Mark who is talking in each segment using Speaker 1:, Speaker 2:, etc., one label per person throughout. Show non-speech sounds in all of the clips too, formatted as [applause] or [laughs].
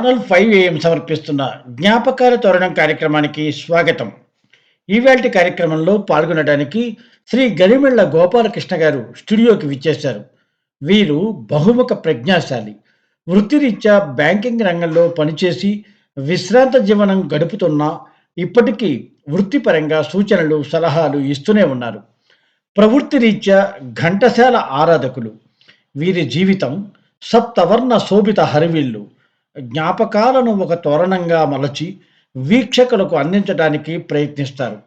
Speaker 1: Channel five AM సమర్పిస్తున్న జ్ఞాపకాల తోరణం కార్యక్రమానికి స్వాగతం. ఈవేళ కార్యక్రమంలో పాల్గొనడానికి శ్రీ గరిమెళ్ళ గోపాలకృష్ణ గారు స్టూడియోకి విచ్చేశారు. వీరు బహుముఖ ప్రజ్ఞాశాలి. వృత్తిరీత్యా బ్యాంకింగ్ రంగంలో పనిచేసి విశ్రాంత జీవనం గడుపుతున్నా ఇప్పటికీ వృత్తిపరంగా సూచనలు సలహాలు ఇస్తూనే ఉన్నారు. ప్రవృత్తి రీత్యా ఘంటసాల ఆరాధకులు. వీరి జీవితం సప్తవర్ణ శోభిత హరివిల్లు. జ్ఞాపకాలను ఒక తోరణంగా మలచి వీక్షకులకు అందించడానికి ప్రయత్నిస్తారు.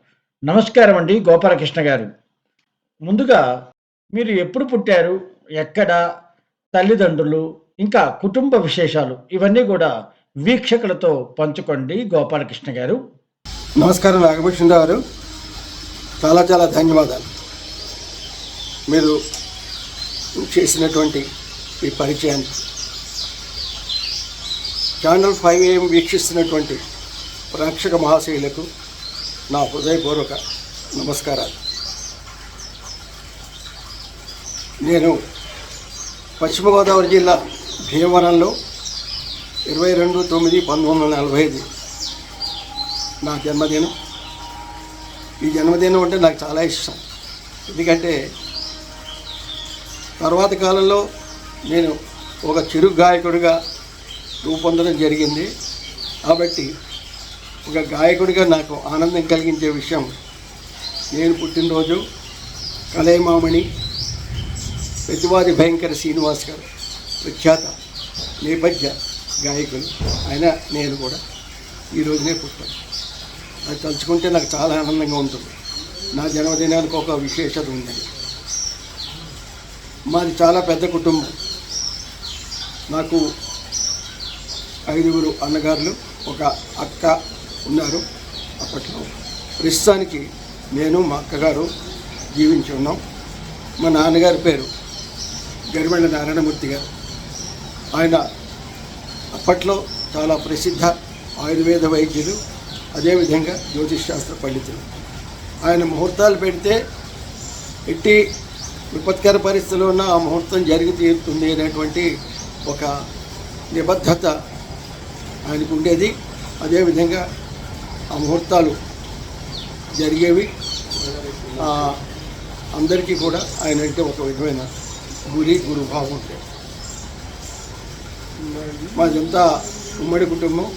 Speaker 1: నమస్కారం అండి గోపాలకృష్ణ గారు. ముందుగా మీరు ఎప్పుడు పుట్టారు? ఎక్కడ? తల్లిదండ్రులు ఇంకా కుటుంబ విశేషాలు ఇవన్నీ కూడా వీక్షకులతో పంచుకోండి గోపాలకృష్ణ గారు.
Speaker 2: నమస్కారం నాగభూషణ గారు. చాలా చాలా ధన్యవాదాలు. మీరు చేసినటువంటి ఈ పరిచయాన్ని ఛానల్ ఫైవ్ ఏం వీక్షిస్తున్నటువంటి ప్రేక్షక మహాశయులకు నా హృదయపూర్వక నమస్కారాలు. నేను పశ్చిమ గోదావరి జిల్లా భీమవరంలో ఇరవై రెండు తొమ్మిది పంతొమ్మిది వందల నలభై ఐదు నా జన్మదినం. ఈ జన్మదినం అంటే నాకు చాలా ఇష్టం. ఎందుకంటే తర్వాత కాలంలో నేను ఒక చిరు గాయకుడిగా రూపొందడం జరిగింది. కాబట్టి ఒక గాయకుడిగా నాకు ఆనందం కలిగించే విషయం నేను పుట్టినరోజు కలయమామణి ప్రతివాది భయంకర శ్రీనివాస్ గారు విఖ్యాత నేపథ్య గాయకులు. ఆయన నేను కూడా ఈ రోజునే పుట్టాను. అది తలుచుకుంటే నాకు చాలా ఆనందంగా ఉంటుంది. నా జన్మదినానికి ఒక విశేషత ఉందండి మాది చాలా పెద్ద కుటుంబం. నాకు ఐదుగురు అన్నగారులు ఒక అక్క ఉన్నారు. అప్పట్లో ప్రస్తుతానికి నేను మా అక్కగారు జీవించి ఉన్నాం. మా నాన్నగారి పేరు గరిమెళ్ళ నారాయణమూర్తి గారు. ఆయన అప్పట్లో చాలా ప్రసిద్ధ ఆయుర్వేద వైద్యులు అదేవిధంగా జ్యోతిష్ శాస్త్ర పండితులు. ఆయన ముహూర్తాలు పెడితే ఎట్టి విపత్కర పరిస్థితుల్లో ఉన్న ఆ ముహూర్తం జరిగి తీరుతుంది అనేటువంటి ఒక నిబద్ధత ఆయనకు ఉండేది అదేవిధంగా ఆ ముహూర్తాలు జరిగేవి. అందరికీ కూడా ఆయన అంటే ఒక విధమైన గురి గురుభావం. ఉండేది మాదంతా ఉమ్మడి కుటుంబం.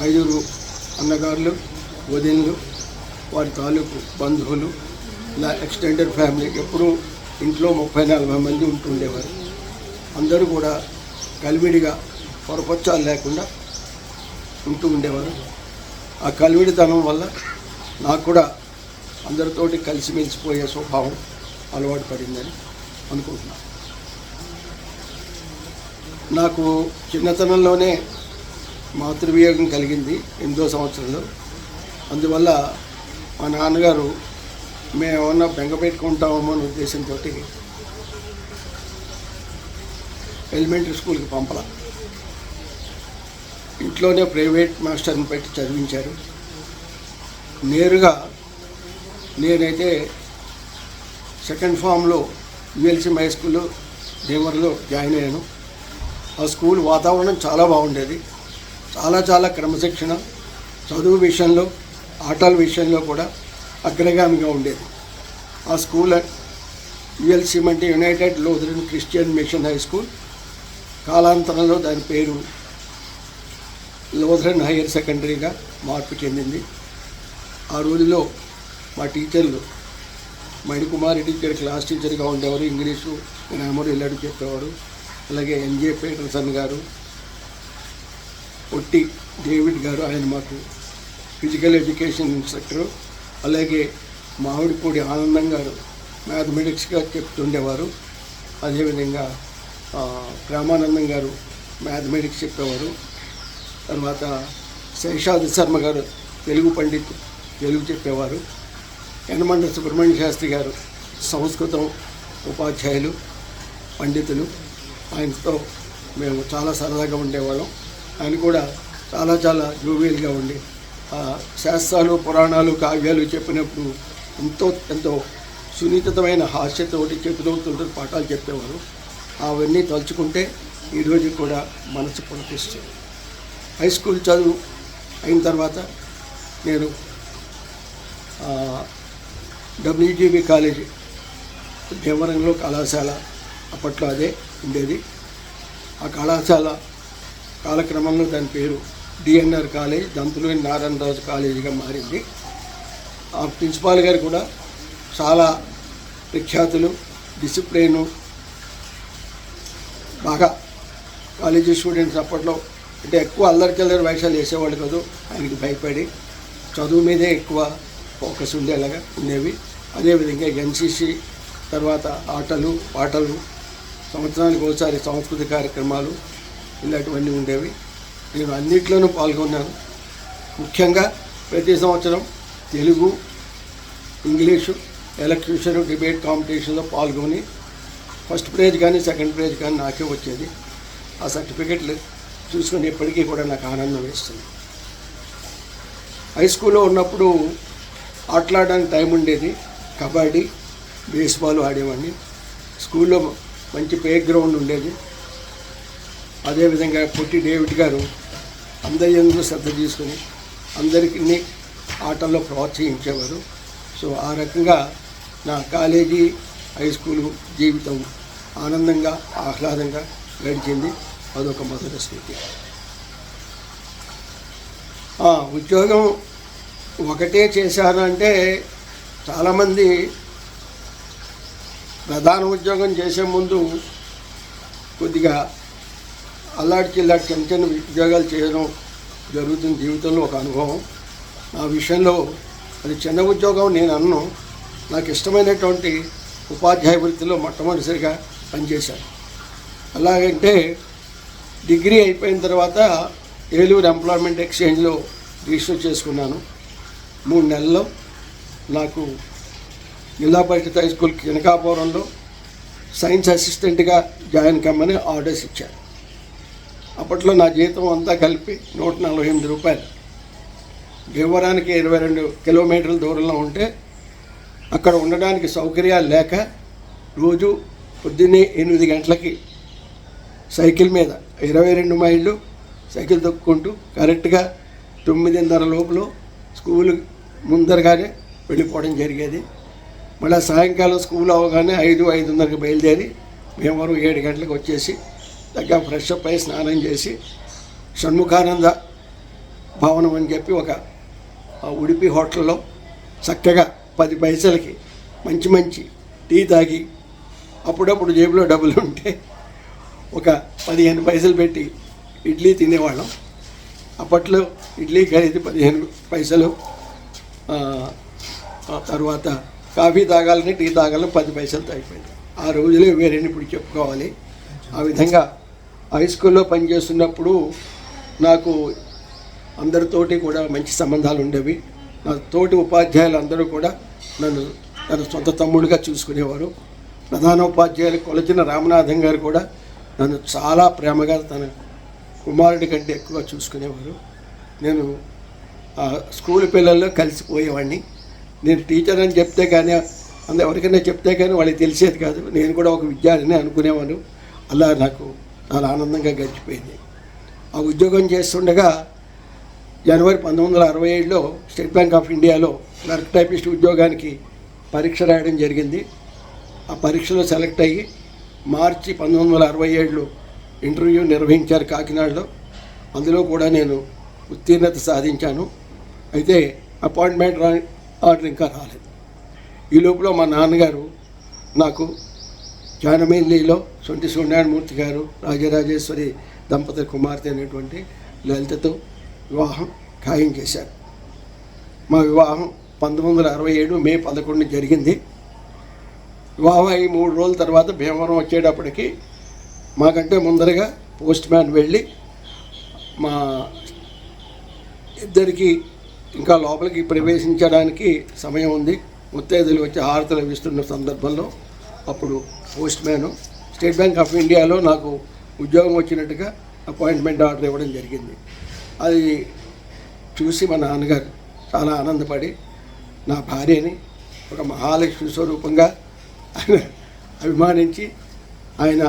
Speaker 2: ఐదుగురు అన్నగారులు వదిన్లు వారి తాలూకు బంధువులు ఇలా ఎక్స్టెండెడ్ ఫ్యామిలీ. ఎప్పుడూ ఇంట్లో ముప్పై నలభై మంది ఉంటుండేవారు. అందరూ కూడా కలివిడిగా పొరపచ్చాలు లేకుండా ఉంటూ ఉండేవారు. ఆ కలివిడితనం వల్ల నాకు కూడా అందరితోటి కలిసిమెలిసిపోయే స్వభావం అలవాటు పడిందని అనుకుంటున్నాను. నాకు చిన్నతనంలోనే మాతృవియోగం కలిగింది ఎనిమిదో సంవత్సరంలో. అందువల్ల మా నాన్నగారు మేము ఏమన్నా బెంగ పెట్టుకుంటామో అనే ఉద్దేశంతో ఎలిమెంటరీ స్కూల్కి పంపలా. ఇంట్లోనే ప్రైవేట్ మాస్టర్ని పెట్టి చదివించారు. నేరుగా నేనైతే సెకండ్ ఫామ్లో యుఎల్సి హై స్కూల్లో దేవర్లో జాయిన్ అయ్యాను. ఆ స్కూల్ వాతావరణం చాలా బాగుండేది. చాలా చాలా క్రమశిక్షణ చదువు విషయంలో ఆటల విషయంలో కూడా అగ్రగామిగా ఉండేది. ఆ స్కూల్ యుఎల్సి అంటే united Lutheran Christian mission high school. కాలాంతరంలో దాని పేరు లోధరన్ హైయర్ సెకండరీగా మార్పు చెందింది. ఆ రోజులో మా టీచర్లు మణికుమారి టీచర్ క్లాస్ టీచర్గా ఉండేవారు. ఇంగ్లీషు గ్రామర్ ఇలాంటి చెప్పేవారు. అలాగే ఎన్జే పీటర్సన్ గారు పొట్టి డేవిడ్ గారు ఆయన మాకు ఫిజికల్ ఎడ్యుకేషన్ ఇన్స్ట్రక్టరు. అలాగే మామిడిపూడి ఆనందం గారు మ్యాథమెటిక్స్గా చెప్తుండేవారు. అదేవిధంగా రామానందం గారు మ్యాథమెటిక్స్ చెప్పేవారు. తర్వాత శేషాద్రి శర్మ గారు తెలుగు పండిత్ తెలుగు చెప్పేవారు. యనమండ సుబ్రహ్మణ్య శాస్త్రి గారు సంస్కృతం ఉపాధ్యాయులు పండితులు. ఆయనతో మేము చాలా సరదాగా ఉండేవాళ్ళం. ఆయన కూడా చాలా చాలా జూవీలుగా ఉండి ఆ శాస్త్రాలు పురాణాలు కావ్యాలు చెప్పినప్పుడు ఎంతో ఎంతో సున్నితమైన హాస్యతోటి చెబుతూ పాఠాలు చెప్పేవారు. అవన్నీ తలుచుకుంటే ఈరోజు కూడా మనసు పులకిస్తుంది హై స్కూల్ చదువు అయిన తర్వాత నేను డబ్ల్యూజీబీ కాలేజీ దేవరంలో కళాశాల అప్పట్లో అదే ఉండేది. ఆ కళాశాల కాలక్రమంలో దాని పేరు డిఎన్ఆర్ కాలేజ్ దంతులూరి నారాయణరాజు కాలేజీగా మారింది. ఆ ప్రిన్సిపాల్ గారు కూడా చాలా ప్రఖ్యాతులు డిసిప్లిను బాగా కాలేజీ స్టూడెంట్స్ అప్పట్లో అంటే ఎక్కువ అల్లరికల్లరి వేషాలు వేసేవాళ్ళు కాదు. ఆయనకి భయపడి చదువు మీదే ఎక్కువ ఫోకస్ ఉండేలాగా ఉండేవి. అదేవిధంగా ఎన్సీసీ తర్వాత ఆటలు పాటలు సంవత్సరానికి ఒకసారి సాంస్కృతిక కార్యక్రమాలు ఇలాంటివన్నీ ఉండేవి. నేను అన్నిట్లోనూ పాల్గొన్నాను. ముఖ్యంగా ప్రతి సంవత్సరం తెలుగు ఇంగ్లీషు ఎలక్ట్యూషన్ డిబేట్ కాంపిటీషన్లో పాల్గొని ఫస్ట్ ప్రైజ్ కానీ సెకండ్ ప్రైజ్ కానీ నాకే వచ్చేది. ఆ సర్టిఫికెట్లు చూసుకుని ఎప్పటికీ కూడా నాకు ఆనందం వేస్తుంది. హై స్కూల్లో ఉన్నప్పుడు ఆటలాడడానికి టైం ఉండేది. కబడ్డీ బేస్బాల్ ఆడేవాడిని. స్కూల్లో మంచి ప్లే గ్రౌండ్ ఉండేది అదేవిధంగా పొట్టి డేవిడ్ గారు అందరి ఎందుకు శ్రద్ధ తీసుకుని అందరికీ ఆటల్లో ప్రోత్సహించేవారు. సో ఆ రకంగా నా కాలేజీ హై స్కూలు జీవితం ఆనందంగా ఆహ్లాదంగా గడిచింది. అదొక మొదటి స్థితి. ఆ, ఉద్యోగం ఒకటే చేశారంటే చాలామంది ప్రధాన ఉద్యోగం చేసే ముందు కొద్దిగా అల్లాడికి ఇల్లాడికి చిన్న చిన్న ఉద్యోగాలు చేయడం జరుగుతుంది జీవితంలో ఒక అనుభవం. ఆ విషయంలో అది చిన్న ఉద్యోగం నేను అన్ను. నాకు ఇష్టమైనటువంటి ఉపాధ్యాయ వృత్తిలో మొట్టమొదటిసారిగా పనిచేశాను. అలాగంటే డిగ్రీ అయిపోయిన తర్వాత ఏలూరు ఎంప్లాయ్మెంట్ ఎక్స్చేంజ్లో రిజిస్టర్ చేసుకున్నాను. మూడు నెలల్లో నాకు జిల్లా పరిషత్ హై స్కూల్ కినకాపురంలో సైన్స్ అసిస్టెంట్గా జాయిన్ కమ్మని ఆర్డర్స్ ఇచ్చారు. అప్పట్లో నా జీతం అంతా కలిపి నూట నలభై ఎనిమిది రూపాయలు. భీమవరానికి ఇరవై రెండు కిలోమీటర్ల దూరంలో ఉంటే అక్కడ ఉండడానికి సౌకర్యాలు లేక రోజు పొద్దున్నే ఎనిమిది గంటలకి సైకిల్ మీద ఇరవై రెండు మైళ్ళు సైకిల్ తొక్కుంటూ కరెక్ట్గా తొమ్మిదిన్నర లోపల స్కూల్ ముందరగానే వెళ్ళిపోవడం జరిగేది. మళ్ళీ సాయంకాలం స్కూల్ అవగానే ఐదు ఐదున్నరకు బయలుదేరి భీమవరం ఏడు గంటలకు వచ్చేసి దగ్గర ఫ్రెష్ అప్ అయి స్నానం చేసి షణ్ముఖానంద భవనం అని చెప్పి ఒక ఉడిపి హోటల్లో చక్కగా పది పైసలకి మంచి మంచి టీ తాగి అప్పుడప్పుడు జేబులో డబ్బులు ఉంటే ఒక పదిహేను పైసలు పెట్టి ఇడ్లీ తినేవాళ్ళం. అప్పట్లో ఇడ్లీ ఖరీదు పదిహేను పైసలు తర్వాత కాఫీ తాగాలని టీ తాగాలని పది పైసలతో అయిపోయింది. ఆ రోజులే వేరేని ఇప్పుడు చెప్పుకోవాలి. ఆ విధంగా హై స్కూల్లో పనిచేస్తున్నప్పుడు నాకు అందరితోటి కూడా మంచి సంబంధాలు ఉండేవి. నా తోటి ఉపాధ్యాయులు అందరూ కూడా నన్ను తన సొంత తమ్ముడిగా చూసుకునేవారు. ప్రధాన ఉపాధ్యాయులు కొలచిన రామనాథం గారు కూడా నన్ను చాలా ప్రేమగా తన కుమారుడి కంటే ఎక్కువ చూసుకునేవారు. నేను ఆ స్కూల్ పిల్లల్లో కలిసిపోయేవాడిని. నేను టీచర్ అని చెప్తే కానీ అందు ఎవరికైనా చెప్తే కానీ వాళ్ళకి తెలిసేది కాదు. నేను కూడా ఒక విద్యార్థిని అనుకునేవాడు. అలా నాకు చాలా ఆనందంగా గడిచిపోయింది. ఆ ఉద్యోగం చేస్తుండగా జనవరి పంతొమ్మిది వందల అరవై ఏడులో స్టేట్ బ్యాంక్ ఆఫ్ ఇండియాలో క్లర్క్ టైపిస్ట్ ఉద్యోగానికి పరీక్ష రాయడం జరిగింది. ఆ పరీక్షలో సెలెక్ట్ అయ్యి మార్చి పంతొమ్మిది వందల అరవై ఏడులో ఇంటర్వ్యూ నిర్వహించారు కాకినాడలో. అందులో కూడా నేను ఉత్తీర్ణత సాధించాను. అయితే అపాయింట్మెంట్ రా ఆర్డర్ ఇంకా రాలేదు. ఈ లోపల మా నాన్నగారు నాకు జానమేలిలో సొంటి సూర్యనారాయణమూర్తి గారు రాజరాజేశ్వరి దంపతుల కుమార్తె అనేటువంటి లలితతో వివాహం ఖాయం చేశారు. మా వివాహం పంతొమ్మిది వందల అరవై ఏడు మే పదకొండు జరిగింది. వివాహం ఈ మూడు రోజుల తర్వాత భీమవరం వచ్చేటప్పటికి మాకంటే ముందరగా పోస్ట్ మ్యాన్ వెళ్ళి మా ఇద్దరికి ఇంకా లోపలికి ప్రవేశించడానికి సమయం ఉంది. ముత్తైదులు వచ్చి హారతలు ఇస్తున్న సందర్భంలో అప్పుడు పోస్ట్ మ్యాను. స్టేట్ బ్యాంక్ ఆఫ్ ఇండియాలో నాకు ఉద్యోగం వచ్చినట్టుగా అపాయింట్మెంట్ ఆర్డర్ ఇవ్వడం జరిగింది. అది చూసి మా నాన్నగారు చాలా ఆనందపడి నా భార్యని ఒక మహాలక్ష్మి స్వరూపంగా అభిమానించి ఆయన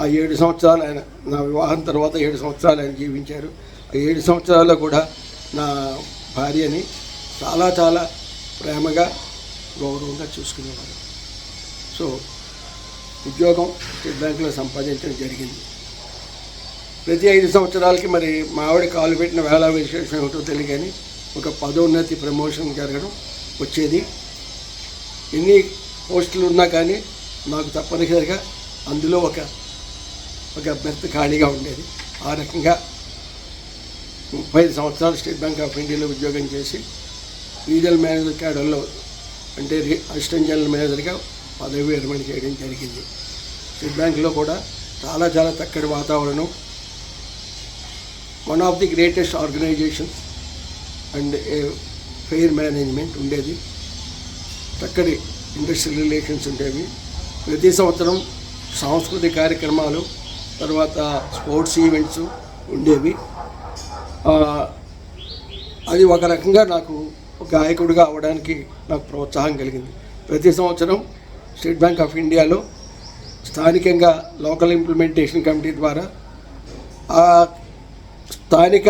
Speaker 2: ఆ ఏడు సంవత్సరాలు ఆయన నా వివాహం తర్వాత ఏడు సంవత్సరాలు ఆయన జీవించారు. ఆ ఏడు సంవత్సరాల్లో కూడా నా భార్యని చాలా చాలా ప్రేమగా గౌరవంగా చూసుకునేవారు. సో ఉద్యోగం స్టేట్ బ్యాంకులో సంపాదించడం జరిగింది. ప్రతి ఐదు సంవత్సరాలకి మరి మావిడ కాలు పెట్టిన వేళ విశేషం ఏమిటో తెలియదు కానీ ఒక పదోన్నతి ప్రమోషన్ జరగడం వచ్చేది. ఎన్ని పోస్టులు ఉన్నా కానీ నాకు తప్పనిసరిగా అందులో ఒక ఒక బెర్త్ ఖాళీగా ఉండేది. ఆ రకంగా ముప్పై ఐదు సంవత్సరాలు స్టేట్ బ్యాంక్ ఆఫ్ ఇండియాలో ఉద్యోగం చేసి రీజనల్ మేనేజర్ క్యాడర్లో అంటే అసిస్టెంట్ జనరల్ మేనేజర్గా పదవి విరమణ చేయడం జరిగింది. స్టేట్ బ్యాంక్లో కూడా చాలా చాలా చక్కటి వాతావరణం. One of the greatest organisation and fair management ఉండేది. చక్కటి ఇండస్ట్రియల్ రిలేషన్స్ ఉండేవి. ప్రతి సంవత్సరం సాంస్కృతిక కార్యక్రమాలు తర్వాత స్పోర్ట్స్ ఈవెంట్స్ ఉండేవి. అది ఒక రకంగా నాకు గాయకుడిగా అవడానికి నాకు ప్రోత్సాహం కలిగింది. ప్రతి సంవత్సరం స్టేట్ బ్యాంక్ ఆఫ్ ఇండియాలో స్థానికంగా లోకల్ ఇంప్లిమెంటేషన్ కమిటీ ద్వారా ఆ స్థానిక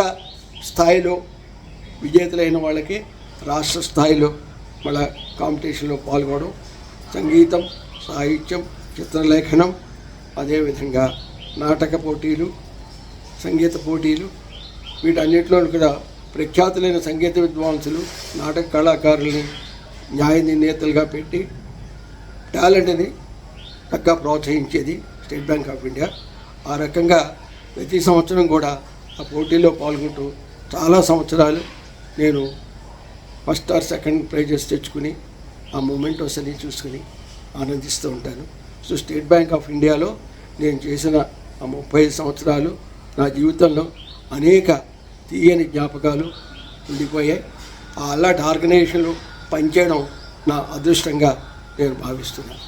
Speaker 2: స్థాయిలో విజేతలైన వాళ్ళకి రాష్ట్ర స్థాయిలో మళ్ళా కాంపిటీషన్లో పాల్గొనడం సంగీతం సాహిత్యం చిత్రలేఖనం అదేవిధంగా నాటక పోటీలు సంగీత పోటీలు వీటన్నిటిలో కూడా ప్రఖ్యాతులైన సంగీత విద్వాంసులు నాటక కళాకారుల్ని న్యాయ నిర్ణేతలుగా పెట్టి టాలెంట్ని చక్కగా ప్రోత్సహించేది స్టేట్ బ్యాంక్ ఆఫ్ ఇండియా. ఆ రకంగా ప్రతి సంవత్సరం కూడా ఆ పోటీలో పాల్గొంటూ చాలా సంవత్సరాలు నేను ఫస్ట్ ఆర్ సెకండ్ ప్రైజెస్ తెచ్చుకుని ఆ మూమెంటోస్ అన్ని చూసుకుని ఆనందిస్తూ ఉంటాను. సో స్టేట్ బ్యాంక్ ఆఫ్ ఇండియాలో నేను చేసిన ఆ ముప్పై సంవత్సరాలు నా జీవితంలో అనేక తీయని జ్ఞాపకాలు ఉండిపోయాయి. ఆ అలాంటి ఆర్గనైజేషన్లో పనిచేయడం నా అదృష్టంగా నేను భావిస్తున్నాను.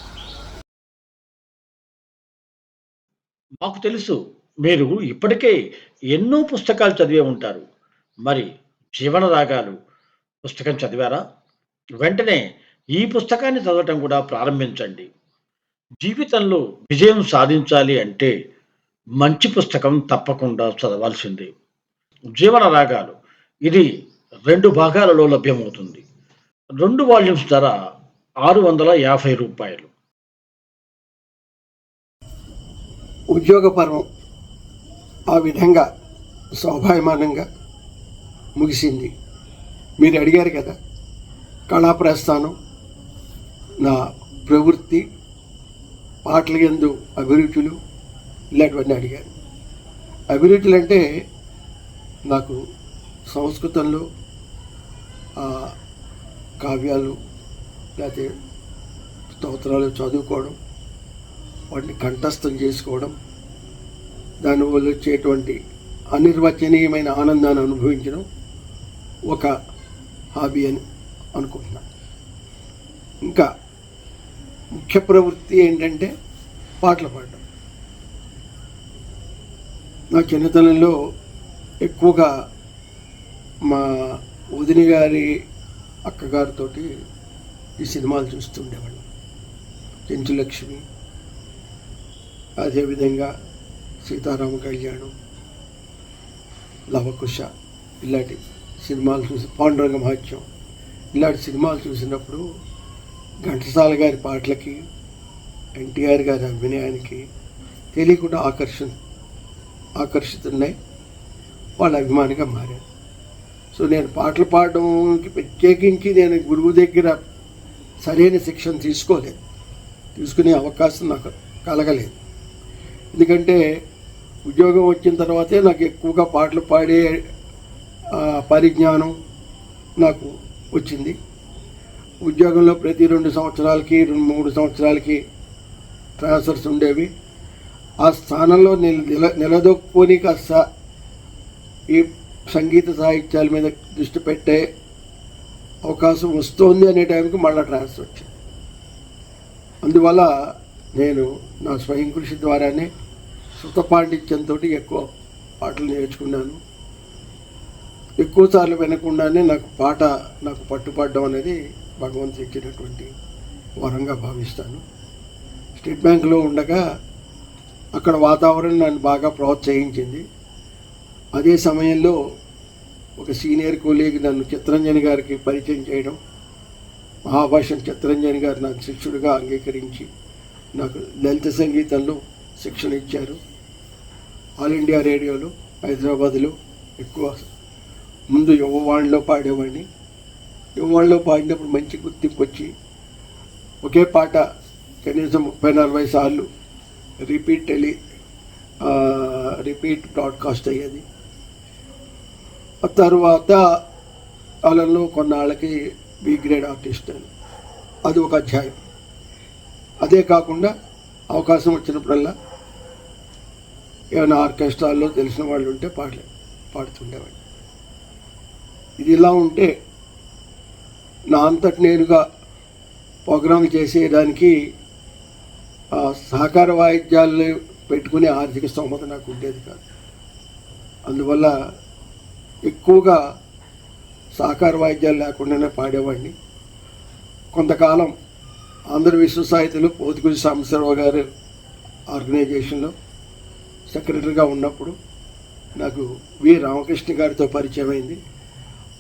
Speaker 1: మాకు తెలుసు మీరు ఇప్పటికే ఎన్నో పుస్తకాలు చదివే ఉంటారు. మరి జీవన రాగాలు పుస్తకం చదివారా? వెంటనే ఈ పుస్తకాన్ని చదవటం కూడా ప్రారంభించండి. జీవితంలో విజయం సాధించాలి అంటే మంచి పుస్తకం తప్పకుండా చదవాల్సిందే. జీవన రాగాలు ఇది రెండు భాగాలలో లభ్యమవుతుంది. రెండు వాల్యూమ్స్ ధర ఆరు వందల యాభై రూపాయలు.
Speaker 2: ఉద్యోగపరం ఆ విధంగా స్వాభావిమానంగా ముగిసింది. మీరు అడిగారు కదా కళాప్రస్థానం నా ప్రవృత్తి పాటల ఎందు అభిరుచులు ఇలాంటివన్నీ అడిగారు. అభిరుచులు అంటే నాకు సంస్కృతంలో కావ్యాలు లేకపోతే స్తోత్రాలు చదువుకోవడం వాటిని కంఠస్థం చేసుకోవడం దానివల్ల వచ్చేటువంటి అనిర్వచనీయమైన ఆనందాన్ని అనుభవించడం ఒక హాబీ అని అనుకుంటున్నాను. ఇంకా ముఖ్య ప్రవృత్తి ఏంటంటే పాటలు పాడడం నా చిన్నతనంలో ఎక్కువగా మా వదిన గారి అక్కగారితో ఈ సినిమాలు చూస్తుండేవాళ్ళం చెంచులక్ష్మి అదేవిధంగా సీతారామ కళ్యాణం లవకుశ ఇలాంటివి. సినిమాలు చూసి పాండురంగ మహత్యం. ఇలాంటి సినిమాలు చూసినప్పుడు ఘంటసాల గారి పాటలకి ఎన్టీఆర్ గారి అభినయానికి తెలియకుండా ఆకర్షణ ఆకర్షితున్నాయి. వాళ్ళ అభిమానిగా మారాను సో నేను పాటలు పాడడానికి ప్రత్యేకించి నేను గురువు దగ్గర సరైన శిక్షణ తీసుకోలేదు. తీసుకునే అవకాశం నాకు కలగలేదు. ఎందుకంటే ఉద్యోగం వచ్చిన తర్వాతే నాకు ఎక్కువగా పాటలు పాడే పరిజ్ఞానం నాకు వచ్చింది. ఉద్యోగంలో ప్రతి రెండు సంవత్సరాలకి రెండు మూడు సంవత్సరాలకి ట్రాన్స్ఫర్స్ ఉండేవి. ఆ స్థానంలో నిల నిలదొక్కుని కాస్త ఈ సంగీత సాహిత్యాల మీద దృష్టి పెట్టే అవకాశం వస్తోంది అనే టైంకి మళ్ళీ ట్రాన్స్ఫర్ వచ్చింది. అందువల్ల నేను నా స్వయం కృషి ద్వారానే శృత పాండిత్యంతో ఎక్కువ పాటలు నేర్చుకున్నాను. ఎక్కువ సార్లు వినకుండానే నాకు పాట నాకు పట్టుపడడం అనేది భగవంతుడు ఇచ్చినటువంటి వరంగా భావిస్తాను. స్టేట్ బ్యాంక్లో ఉండగా అక్కడ వాతావరణం నన్ను బాగా ప్రోత్సహించింది. అదే సమయంలో ఒక సీనియర్ కొలీగ్ నన్ను చిత్రంజన్ గారికి పరిచయం చేయడం మహాభాషణ చిత్రంజన్ గారు నాకు శిష్యుడిగా అంగీకరించి నాకు లలిత సంగీతంలో శిక్షణ ఇచ్చారు. ఆల్ ఇండియా రేడియోలో హైదరాబాద్లో ఎక్కువ ముందు యువవాణిలో పాడేవాడిని. యువవాణిలో పాడినప్పుడు మంచి గుర్తింపు వచ్చి ఒకే పాట కనీసం ముప్పై నలభై సార్లు రిపీట్ టెలి రిపీట్ బ్రాడ్కాస్ట్ అయ్యేది. ఆ తర్వాత కాలంలో కొన్నాళ్ళకి బి గ్రేడ్ ఆర్టిస్ట్ అని. అది ఒక అధ్యాయం. అదే కాకుండా అవకాశం వచ్చినప్పుడల్లా ఏమైనా ఆర్కెస్ట్రాల్లో తెలిసిన వాళ్ళు ఉంటే పాడలే పాడుతుండేవాడిని. ఇది ఇలా ఉంటే నా అంతటి నేనుగా ప్రోగ్రాం చేసేయడానికి సహకార వాయిద్యాలు పెట్టుకునే ఆర్థిక స్తోమత నాకు ఉండేది కాదు. అందువల్ల ఎక్కువగా సహకార వాయిద్యాలు లేకుండానే పాడేవాడిని. కొంతకాలం ఆంధ్ర విశ్వ సాహిత్యంలో పోతుకుడి గారు ఆర్గనైజేషన్లో సెక్రటరీగా ఉన్నప్పుడు నాకు వి రామకృష్ణ గారితో పరిచయం అయింది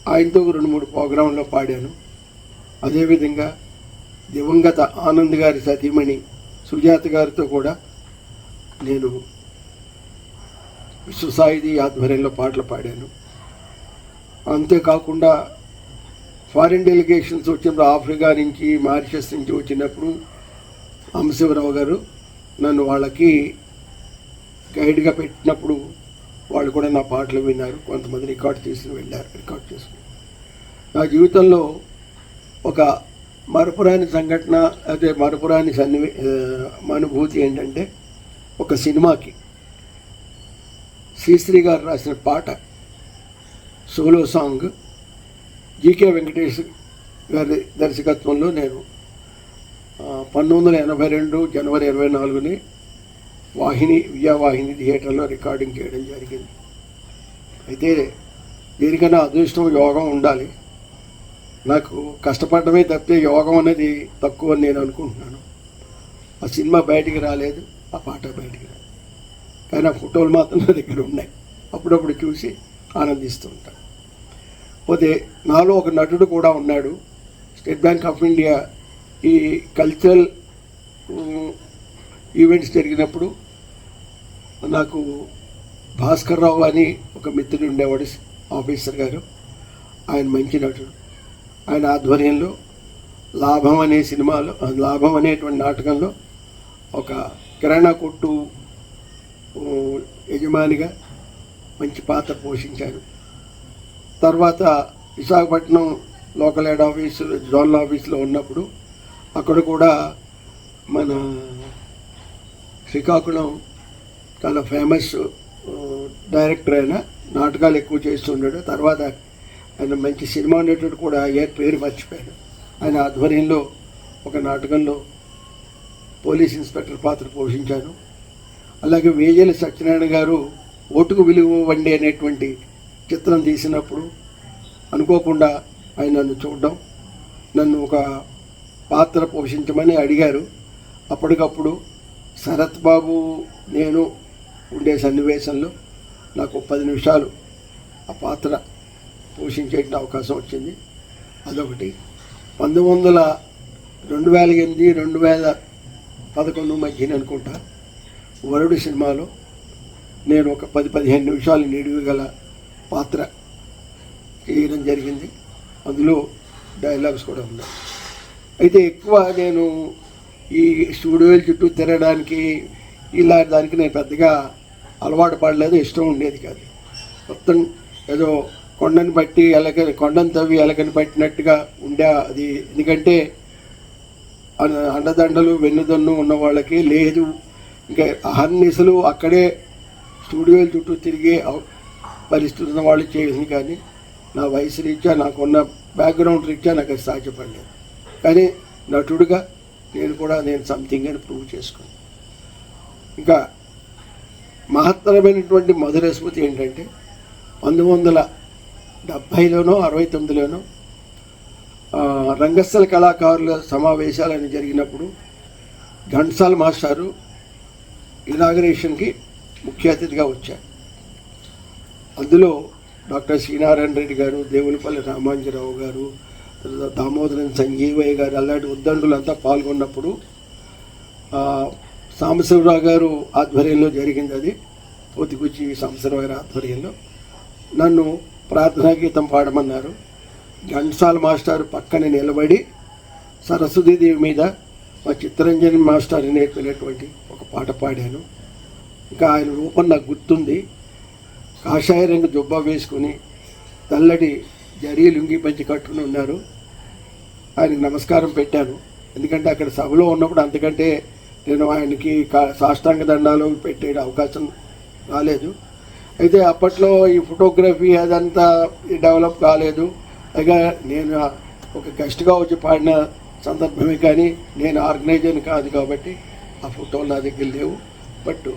Speaker 2: ఆయనతో రెండు మూడు ప్రోగ్రాంలో పాడాను. అదేవిధంగా దివంగత ఆనంద్ గారి సతీమణి సుజాత గారితో కూడా నేను విశ్వసాయిది ఆధ్వర్యంలో పాటలు పాడాను. అంతేకాకుండా ఫారిన్ డెలిగేషన్స్ వచ్చినప్పుడు ఆఫ్రికా నుంచి మారిషస్ నుంచి వచ్చినప్పుడు అంశివరావు గారు నన్ను వాళ్ళకి గైడ్గా పెట్టినప్పుడు వాళ్ళు కూడా నా పాటలు విన్నారు. కొంతమంది రికార్డ్ తీసుకుని వెళ్ళారు రికార్డ్ చేసుకుని నా జీవితంలో ఒక మరపురాని సంఘటన అదే మరపురాని సన్నివే అనుభూతి ఏంటంటే ఒక సినిమాకి శ్రీశ్రీ గారు రాసిన పాట సోలో సాంగ్ జీకే వెంకటేష్ గారి దర్శకత్వంలో నేను పంతొమ్మిది వందల ఎనభై రెండు జనవరి ఇరవై నాలుగుని వాహిని విజయవాహిని థియేటర్లో రికార్డింగ్ చేయడం జరిగింది. అయితే దేనికన్నా అదృష్టం యోగం ఉండాలి. నాకు కష్టపడమే తప్పితే యోగం అనేది తక్కువ అని నేను అనుకుంటున్నాను. ఆ సినిమా బయటికి రాలేదు ఆ పాట బయటికి రాలేదు. కానీ ఆ ఫోటోలు మాత్రం నా దగ్గర ఉన్నాయి. అప్పుడప్పుడు చూసి ఆనందిస్తూ ఉంటాను పోతే నాలో ఒక నటుడు కూడా ఉన్నాడు. స్టేట్ బ్యాంక్ ఆఫ్ ఇండియా ఈ కల్చరల్ ఈవెంట్స్ జరిగినప్పుడు నాకు భాస్కర్ రావు అని ఒక మిత్రుడు ఉండేవాడు ఆఫీసర్ గారు. ఆయన మంచి నటుడు. ఆయన ఆధ్వర్యంలో లాభం అనే సినిమాలో లాభం అనేటువంటి నాటకంలో ఒక కిరాణా కొట్టు యజమానిగా మంచి పాత్ర పోషించారు. తర్వాత Visakhapatnam local head office zonal ఆఫీస్లో ఉన్నప్పుడు అక్కడ కూడా మన శ్రీకాకుళం చాలా ఫేమస్ డైరెక్టర్ అయిన నాటకాలు ఎక్కువ చేస్తుండాడు తర్వాత ఆయన మంచి సినిమా నటుడు కూడా అయ్యారు పేరు మర్చిపోయాడు ఆయన ఆధ్వర్యంలో ఒక నాటకంలో పోలీస్ ఇన్స్పెక్టర్ పాత్ర పోషించాను. అలాగే వేజల సత్యనారాయణ గారు ఓటుకు విలువ వండి అనేటువంటి చిత్రం తీసినప్పుడు అనుకోకుండా ఆయన నన్ను చూడడం నన్ను ఒక పాత్ర పోషించమని అడిగారు. అప్పటికప్పుడు శరత్ బాబు నేను ఉండే సన్నివేశంలో నాకు పది నిమిషాలు ఆ పాత్ర పోషించే అవకాశం వచ్చింది. అదొకటి. పంతొమ్మిది వందల రెండు వేల ఎనిమిది రెండు వేల పదకొండు మధ్యన అనుకుంటా వరుడు సినిమాలో నేను ఒక పది పదిహేను నిమిషాలు నిడివి గల పాత్ర చేయడం జరిగింది. అందులో డైలాగ్స్ కూడా ఉన్నాయి. అయితే ఎక్కువ నేను ఈ స్టూడియోల చుట్టూ తిరగడానికి ఇలా దానికి నేను పెద్దగా అలవాటు పడలేదు ఇష్టం ఉండేది కాదు. మొత్తం ఏదో కొండని బట్టి ఎలక కొండను తవ్వి ఎలకని పట్టినట్టుగా ఉండే అది. ఎందుకంటే అండదండలు వెన్నుదన్ను ఉన్న వాళ్ళకి లేదు. ఇంకా అహర్నిసలు అక్కడే స్టూడియోల చుట్టూ తిరిగే పరిస్థితి ఉన్న వాళ్ళు చేసింది కానీ నా వయసు రీత్యా నాకున్న బ్యాక్గ్రౌండ్ రీత్యా నాకు అది సాధ్యపడలేదు. కానీ నటుడుగా నేను కూడా నేను సంథింగ్ అని ప్రూవ్ చేసుకున్నాను. ఇంకా మహత్తరమైనటువంటి మధుర స్మృతి ఏంటంటే పంతొమ్మిది వందల డెబ్భైలోనో అరవై తొమ్మిదిలోనో రంగస్థల కళాకారుల సమావేశాలని జరిగినప్పుడు ఘంటసాల్ మాస్టారు ఇనాగరేషన్కి ముఖ్య అతిథిగా వచ్చారు. అందులో డాక్టర్ శ్రీనారాయణ రెడ్డి గారు దేవులపల్లి రామాంజరావు గారు తర్వాత దామోదరం సంజీవయ్య గారు అలాంటి ఉద్దండులంతా పాల్గొన్నప్పుడు సాంబశివరావు గారు ఆధ్వర్యంలో జరిగింది అది. పోతికొచ్చి సాంబశివరావు గారి ఆధ్వర్యంలో. నన్ను ప్రార్థనా గీతం పాడమన్నారు. ఘంటసాల మాస్టర్ పక్కన నిలబడి సరస్వతీదేవి మీద మా చిత్తరంజన్ మాస్టర్ నేర్పినటువంటి ఒక పాట పాడాను. ఇంకా ఆయన రూపం నాకు గుర్తుంది. కాషాయ రంగు జుబ్బా వేసుకుని తెల్లటి జరీ లుంగి పంచి కట్టుకుని ఉన్నారు. ఆయనకు నమస్కారం పెట్టాను. ఎందుకంటే అక్కడ సభలో ఉన్నప్పుడు అంతకంటే నేను ఆయనకి కా- సాష్టాంగ దండాలు పెట్టే అవకాశం రాలేదు. అయితే అప్పట్లో ఈ ఫోటోగ్రఫీ అదంతా డెవలప్ కాలేదు. పైగా నేను ఒక గెస్ట్గా వచ్చి పాడిన సందర్భమే కానీ నేను ఆర్గనైజర్ కాదు కాబట్టి ఆ ఫోటోలు నా దగ్గర లేవు. బట్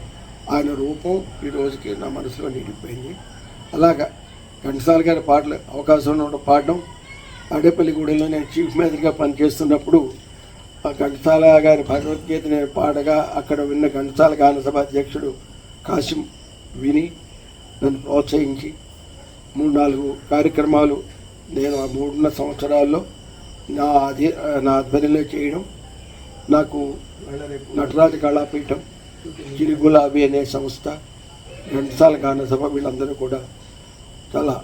Speaker 2: ఆయన రూపం ఈ రోజుకి నా మనసులో నిండిపోయింది. అలాగా ఘంటసాల గారి పాటలు అవకాశం ఉన్నప్పుడు పాడడం తాడేపల్లిగూడెంలో నేను చీఫ్ మేనేజర్గా పనిచేస్తున్నప్పుడు ఆ ఘంటసాల గారి భగవద్గీత పాడగా అక్కడ విన్న ఘంటసాల గానసభ అధ్యక్షుడు కాసిం విని నన్ను ప్రోత్సహించి మూడు నాలుగు కార్యక్రమాలు నేను ఆ మూడున్న సంవత్సరాల్లో నా అధి నా ఆధ్వర్యంలో చేయడం నాకు నటరాజ కళాపీఠం చిరుగులాబీ అనే సంస్థ ఘంటసాల గానసభ వీళ్ళందరూ కూడా చాలా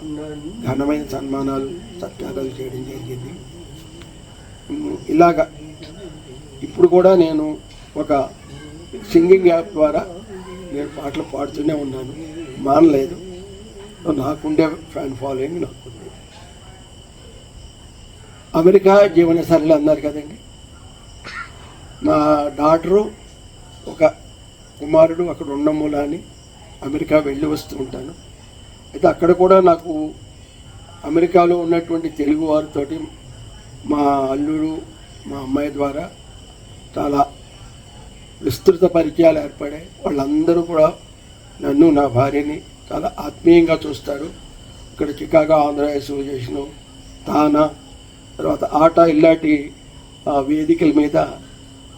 Speaker 2: ఘనమైన సన్మానాలు సత్కారాలు చేయడం జరిగింది. ఇలాగా. ఇప్పుడు కూడా నేను ఒక సింగింగ్ యాప్ ద్వారా నేను పాటలు పాడుతూనే ఉన్నాను. మానలేదు. సో నాకుండే ఫ్యాన్ ఫాలోయింగ్ నాకుంది. అమెరికా జీవనశైలిలో అన్నారు కదండి. మా డాటరు ఒక కుమారుడు అక్కడ ఉన్న మూలాన్ని అమెరికా వెళ్ళి వస్తూ ఉంటాను. అయితే అక్కడ కూడా నాకు అమెరికాలో ఉన్నటువంటి తెలుగు వారితోటి మా అల్లుడు మా అమ్మాయి ద్వారా చాలా విస్తృత పరిచయాలు ఏర్పడాయి. వాళ్ళందరూ కూడా నన్ను నా భార్యని చాలా ఆత్మీయంగా చూస్తారు. ఇక్కడ చికాగో ఆంధ్ర అసోసియేషను తానా తర్వాత ఆట ఇలాంటి వేదికల మీద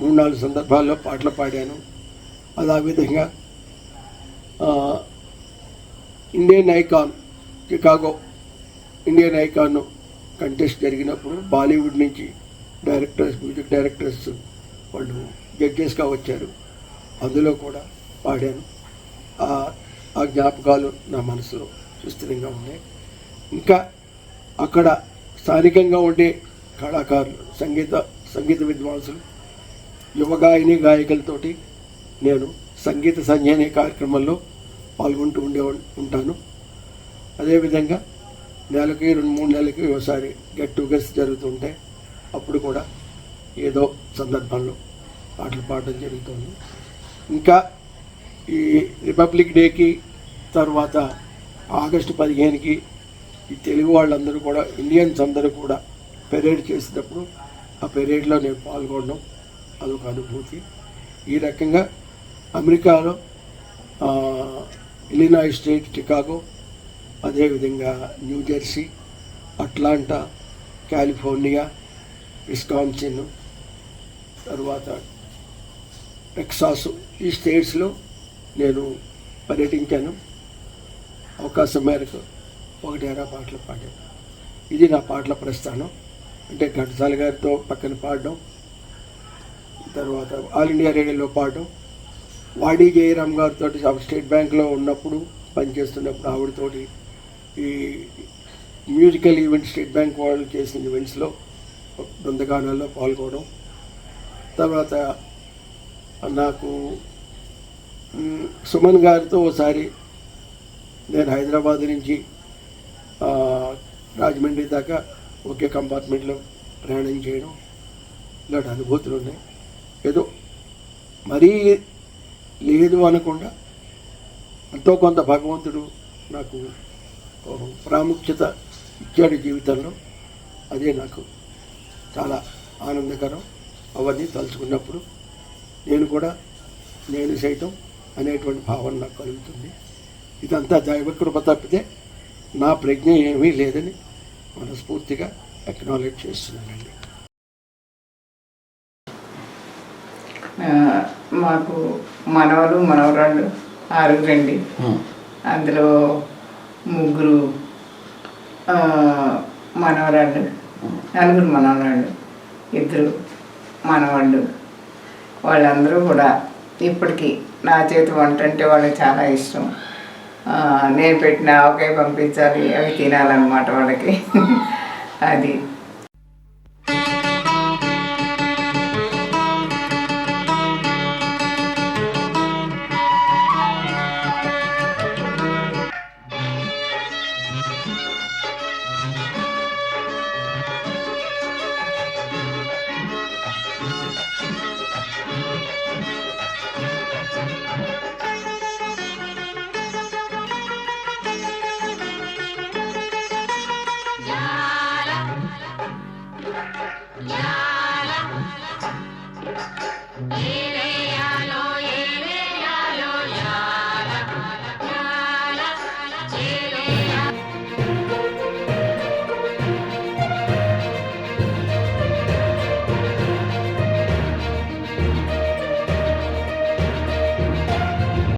Speaker 2: మూడు నాలుగు సందర్భాల్లో పాటలు పాడాను. అది ఆ విధంగా Indian icon Chicago Indian icon contest జరిగినప్పుడు బాలీవుడ్ నుంచి డైరెక్టర్స్ మ్యూజిక్ డైరెక్టర్స్ వాళ్ళు జడ్జెస్గా వచ్చారు. అందులో కూడా పాడాను. ఆ- ఆ జ్ఞాపకాలు నా మనసులో సుస్థిరంగా ఉన్నాయి. ఇంకా అక్కడ స్థానికంగా ఉండే కళాకారులు సంగీత సంగీత విద్వాంసులు యువ గాయని గాయకులతోటి నేను సంగీత సంధ్య అనే కార్యక్రమంలో పాల్గొంటూ ఉండే ఉంటాను. అదేవిధంగా నెలకి రెండు మూడు నెలలకి ఒకసారి గెట్ టుగెదర్స్ జరుగుతుంటే అప్పుడు కూడా ఏదో సందర్భంలో పాటలు పాడడం జరుగుతుంది. ఇంకా ఈ రిపబ్లిక్ డేకి తర్వాత ఆగస్టు పదిహేనుకి ఈ తెలుగు వాళ్ళందరూ కూడా ఇండియన్స్ అందరూ కూడా పెరేడ్ చేసేటప్పుడు ఆ పెరేడ్లో నేను పాల్గొనడం అదొక అనుభూతి. ఈ రకంగా అమెరికాలో ఇలినాయ్ స్టేట్ చికాగో అదేవిధంగా New Jersey Atlanta California Wisconsin తర్వాత టెక్సాస్. ఈ స్టేట్స్లో నేను పర్యటించాను. అవకాశం మేరకు ఒకటేరా పాటలు పాడాను. ఇది నా పాటల ప్రస్థానం. అంటే ఘటసాల గారితో పక్కన పాడడం. తర్వాత ఆల్ ఇండియా రేడియోలో పాడడం. వాడి జయరామ్ గారితో స్టేట్ బ్యాంక్లో ఉన్నప్పుడు పనిచేస్తున్నప్పుడు ఆవిడతోటి ఈ మ్యూజికల్ ఈవెంట్ స్టేట్ బ్యాంక్ వాళ్ళు చేసిన ఈవెంట్స్లో బృందగానాల్లో పాల్గొనడం తర్వాత నాకు సుమన్ గారితో ఒకసారి నేను హైదరాబాద్ నుంచి రాజమండ్రి దాకా ఒకే కంపార్ట్మెంట్లో ప్రయాణం చేయడం ఇలాంటి అనుభూతులు ఉన్నాయి. ఏదో మరీ లేదు అనకుండా ఎంతో కొంత భగవంతుడు నాకు ప్రాముఖ్యత ఇచ్చాడు జీవితంలో. అదే నాకు చాలా ఆనందకరం. అవన్నీ తలుచుకున్నప్పుడు నేను కూడా నేను సైతం అనేటువంటి భావన నాకు కలుగుతుంది. ఇదంతా దైవకృప తప్పితే నా ప్రజ్ఞ ఏమీ లేదని మనస్ఫూర్తిగా అక్నాలెడ్జ్ చేస్తున్నానండి.
Speaker 3: మాకు మనవలు మనవరాళ్ళు ఆరుగురండి. అందులో ముగ్గురు మనవరాళ్ళు నలుగురు మనవరాళ్ళు ఇద్దరు మనవాళ్ళు. వాళ్ళందరూ కూడా ఇప్పటికీ నా చేతి వంట అంటే వాళ్ళకి చాలా ఇష్టం. నేను పెట్టిన ఆవకాయ పంపించాలి అవి తినాలన్నమాట వాళ్ళకి. [laughs] అది.